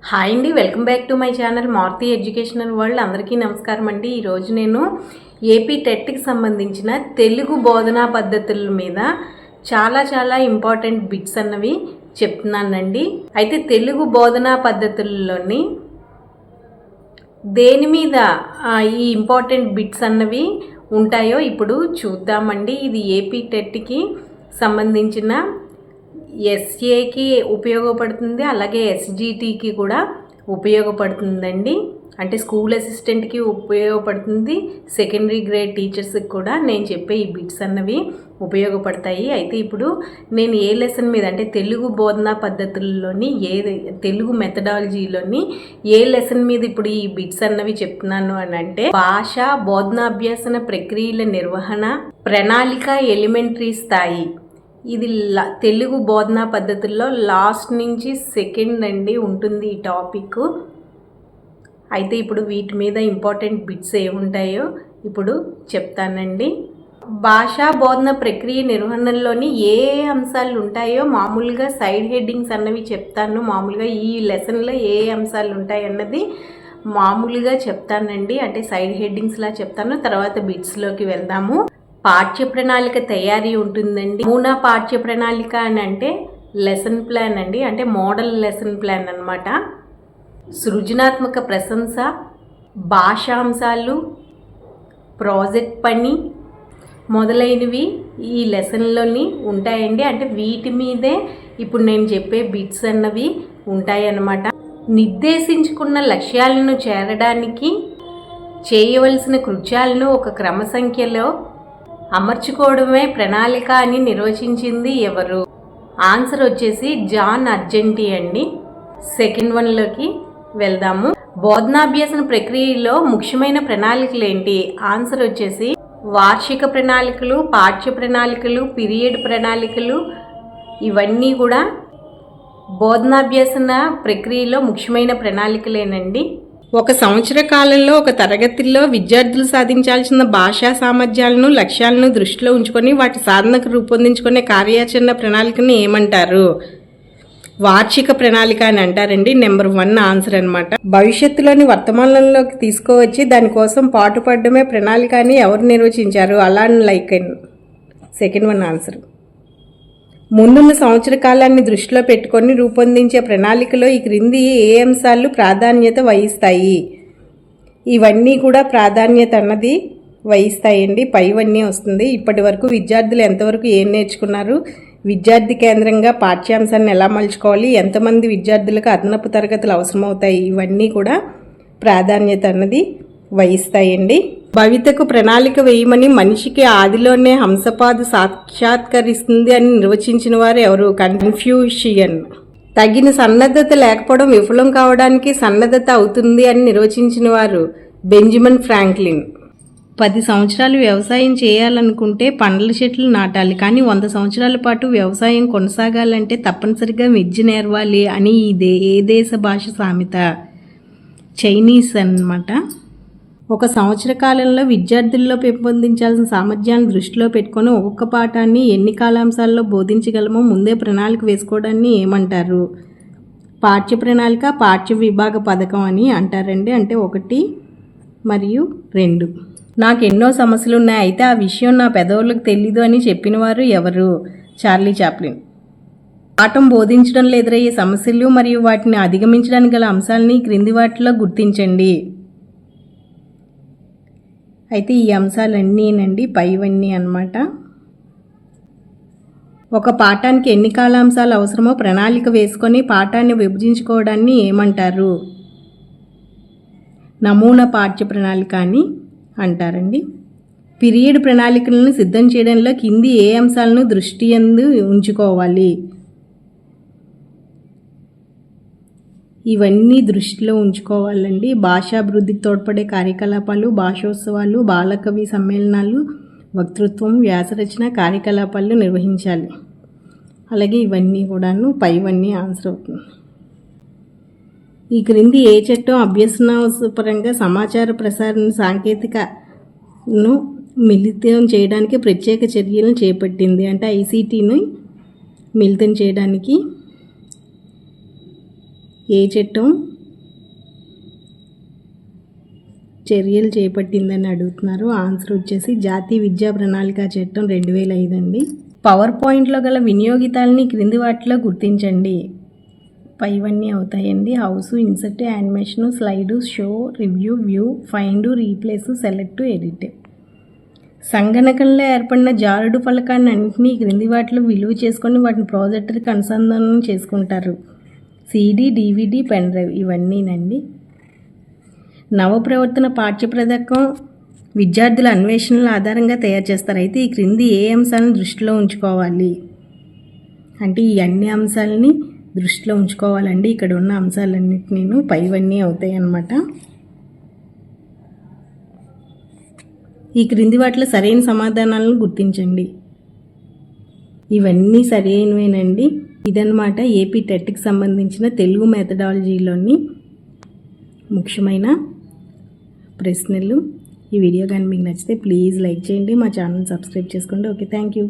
Hi అండి welcome back to my channel Maruti educational world. అందరికీ నమస్కారం అండి. ఈరోజు నేను ఏపీ టెట్కి సంబంధించిన తెలుగు బోధనా పద్ధతుల మీద చాలా చాలా ఇంపార్టెంట్ బిట్స్ అన్నవి చెప్తున్నానండి. అయితే తెలుగు బోధనా పద్ధతుల్లోని దేని మీద ఈ ఇంపార్టెంట్ బిట్స్ అన్నవి ఉంటాయో ఇప్పుడు చూద్దామండి. ఇది ఏపీ టెట్కి సంబంధించిన ఎస్ఏకి ఉపయోగపడుతుంది అలాగే ఎస్జిటికి కూడా ఉపయోగపడుతుందండి. అంటే స్కూల్ అసిస్టెంట్కి ఉపయోగపడుతుంది సెకండరీ గ్రేడ్ టీచర్స్కి కూడా నేను చెప్పే ఈ బిట్స్ అన్నవి ఉపయోగపడతాయి. అయితే ఇప్పుడు నేను ఏ లెసన్ మీద అంటే తెలుగు బోధనా పద్ధతుల్లోని ఏ తెలుగు మెథడాలజీలోని ఏ లెసన్ మీద ఇప్పుడు ఈ బిట్స్ అన్నవి చెప్తున్నాను అని అంటే భాష బోధనాభ్యాసన ప్రక్రియల నిర్వహణ ప్రణాళిక ఎలిమెంటరీ స్థాయి. ఇది తెలుగు బోధనా పద్ధతుల్లో లాస్ట్ నుంచి సెకండ్ అండి ఉంటుంది ఈ టాపిక్. అయితే ఇప్పుడు వీటి మీద ఇంపార్టెంట్ బిట్స్ ఏముంటాయో ఇప్పుడు చెప్తానండి. భాషా బోధన ప్రక్రియ నిర్వహణలోని ఏ అంశాలు ఉంటాయో మామూలుగా సైడ్ హెడ్డింగ్స్ అన్నవి చెప్తాను. మామూలుగా ఈ లెసన్లో ఏ అంశాలు ఉంటాయి అన్నది మామూలుగా చెప్తానండి. అంటే సైడ్ హెడ్డింగ్స్లా చెప్తాను. తర్వాత బిట్స్లోకి వెళ్దాము. పాఠ్య ప్రణాళిక తయారీ ఉంటుందండి. మూనా పాఠ్య ప్రణాళిక అని అంటే లెసన్ ప్లాన్ అండి. అంటే మోడల్ లెసన్ ప్లాన్ అనమాట సృజనాత్మక ప్రశంస భాషాంశాలు ప్రాజెక్ట్ పని మొదలైనవి ఈ లెసన్లోని ఉంటాయండి. అంటే వీటి మీదే ఇప్పుడు నేను చెప్పే బిట్స్ అన్నవి ఉంటాయన్నమాట. నిర్దేశించుకున్న లక్ష్యాలను చేరడానికి చేయవలసిన కృత్యాలను ఒక క్రమ సంఖ్యలో అమర్చుకోవడమే ప్రణాళిక అని నిర్వచించింది ఎవరు? ఆన్సర్ వచ్చేసి జాన్ అర్జెంటీ అండి. సెకండ్ వన్లోకి వెళ్దాము. బోధనాభ్యాసన ప్రక్రియలో ముఖ్యమైన ప్రణాళికలు ఏంటి? ఆన్సర్ వచ్చేసి వార్షిక ప్రణాళికలు పాఠ్య ప్రణాళికలు పీరియడ్ ప్రణాళికలు ఇవన్నీ కూడా బోధనాభ్యాసన ప్రక్రియలో ముఖ్యమైన ప్రణాళికలేనండి. ఒక సంవత్సర కాలంలో ఒక తరగతిలో విద్యార్థులు సాధించాల్సిన భాషా సామర్థ్యాలను లక్ష్యాలను దృష్టిలో ఉంచుకొని వాటి సాధనకు రూపొందించుకునే కార్యాచరణ ప్రణాళికని ఏమంటారు? వార్షిక ప్రణాళిక అని అంటారండి. నెంబర్ వన్ ఆన్సర్ అనమాట భవిష్యత్తులోని వర్తమానంలోకి తీసుకువచ్చి దానికోసం పాటుపడడమే ప్రణాళిక అని ఎవరు నిర్వచించారు? అలా లైక్ సెకండ్ వన్ ఆన్సర్ ముందున్న సంవత్సర కాలాన్ని దృష్టిలో పెట్టుకొని రూపొందించే ప్రణాళికలో ఈ క్రింది ఏ అంశాలు ప్రాధాన్యత వహిస్తాయి? ఇవన్నీ కూడా ప్రాధాన్యత అన్నది వహిస్తాయండి. పైవన్నీ వస్తుంది. ఇప్పటి వరకు విద్యార్థులు ఎంతవరకు ఏం నేర్చుకున్నారు? విద్యార్థి కేంద్రంగా పాఠ్యాంశాన్ని ఎలా మలుచుకోవాలి? ఎంతమంది విద్యార్థులకు అదనపు తరగతులు అవసరమవుతాయి? ఇవన్నీ కూడా ప్రాధాన్యత అన్నది వహిస్తాయండి. భవితకు ప్రణాళిక వేయమని మనిషికి ఆదిలోనే హంసపాద సాక్షాత్కరిస్తుంది అని నిర్వచించిన వారు ఎవరు? కన్ఫ్యూషియన్ తగిన సన్నద్ధత లేకపోవడం విఫలం కావడానికి సన్నద్ధత అవుతుంది అని నిర్వచించిన వారు బెంజమిన్ ఫ్రాంక్లిన్. పది సంవత్సరాలు వ్యవసాయం చేయాలనుకుంటే పండ్ల చెట్లు నాటాలి కానీ వంద సంవత్సరాల పాటు వ్యవసాయం కొనసాగాలంటే తప్పనిసరిగా విద్య నేర్వాలి అని ఇదే ఏ దేశ భాష సామెత? చైనీస్ అన్నమాట. ఒక సంవత్సర కాలంలో విద్యార్థుల్లో పెంపొందించాల్సిన సామర్థ్యాన్ని దృష్టిలో పెట్టుకొని ఒక్కొక్క పాఠాన్ని ఎన్ని కాలాంశాల్లో బోధించగలమో ముందే ప్రణాళిక వేసుకోవడాన్ని ఏమంటారు? పాఠ్య ప్రణాళిక పాఠ్య విభాగ పథకం అని అంటారండి. అంటే ఒకటి మరియు రెండు. నాకు ఎన్నో సమస్యలు ఉన్నాయి అయితే ఆ విషయం నా పెదవులకు తెలీదు అని చెప్పిన వారు ఎవరు? Charlie Chaplin. పాఠం బోధించడంలో ఎదురయ్యే సమస్యలు మరియు వాటిని అధిగమించడానికి గల అంశాలని క్రింది వాటిలో గుర్తించండి. అయితే ఈ అంశాలన్నీనండి పైవన్నీ అన్నమాట. ఒక పాఠానికి ఎన్ని కాలాంశాలు అవసరమో ప్రణాళిక వేసుకొని పాఠాన్ని విభజించుకోవడాన్ని ఏమంటారు? నమూనా పాఠ్య ప్రణాళిక అని అంటారండి. పీరియడ్ ప్రణాళికలను సిద్ధం చేయడంలో కింది ఏ అంశాలను దృష్టి ఎందు ఉంచుకోవాలి? ఇవన్నీ దృష్టిలో ఉంచుకోవాలండి. భాషాభివృద్ధికి తోడ్పడే కార్యకలాపాలు భాషోత్సవాలు బాలకవి సమ్మేళనాలు వక్తృత్వం వ్యాసరచన కార్యకలాపాలు నిర్వహించాలి. అలాగే ఇవన్నీ కూడాను పైవన్నీ ఆన్సర్ అవుతుంది. ఈ క్రింది ఏ చట్టం అభ్యసనపరంగా సమాచార ప్రసారణ సాంకేతికను మిళితం చేయడానికి ప్రత్యేక చర్యలను చేపట్టింది? అంటే ఐసీటీని మిళితం చేయడానికి ఏ చట్టం? చర్యలు చేపట్టిందని అడుగుతున్నారు. ఆన్సర్ వచ్చేసి జాతీయ విద్యా ప్రణాళిక చట్టం రెండు వేల ఐదు అండి. పవర్ పాయింట్లో గల వినియోగితాలని క్రింది వాటిలో గుర్తించండి. పైవన్నీ అవుతాయండి. House insert animation slide show review view find replace select edit. సంగణకంలో ఏర్పడిన జారుడు ఫలకాన్ని అన్నింటినీ క్రింది వాటిలో విలువ చేసుకొని వాటిని ప్రాజెక్టర్కి అనుసంధానం చేసుకుంటారు. సీడీ డివిడి పెన్ డ్రైవ్ ఇవన్నీనండి. నవప్రవర్తన పాఠ్యప్రదకం విద్యార్థుల అన్వేషణల ఆధారంగా తయారు చేస్తారు. అయితే ఈ క్రింది ఏ అంశాలను దృష్టిలో ఉంచుకోవాలి? అంటే ఈ అన్ని అంశాలని దృష్టిలో ఉంచుకోవాలండి. ఇక్కడ ఉన్న అంశాలన్నిటినీ పైవన్నీ అవుతాయి అన్నమాట ఈ క్రింది వాటిలో సరైన సమాధానాలను గుర్తించండి. ఇవన్నీ సరైనవేనండి. ఇదన్నమాట ఏపీ టెట్కి సంబంధించిన తెలుగు మెథడాలజీలోని ముఖ్యమైన ప్రశ్నలు. ఈ వీడియో కానీ మీకు నచ్చితే ప్లీజ్ లైక్ చేయండి. మా ఛానల్ సబ్స్క్రైబ్ చేసుకోండి. Okay thank you.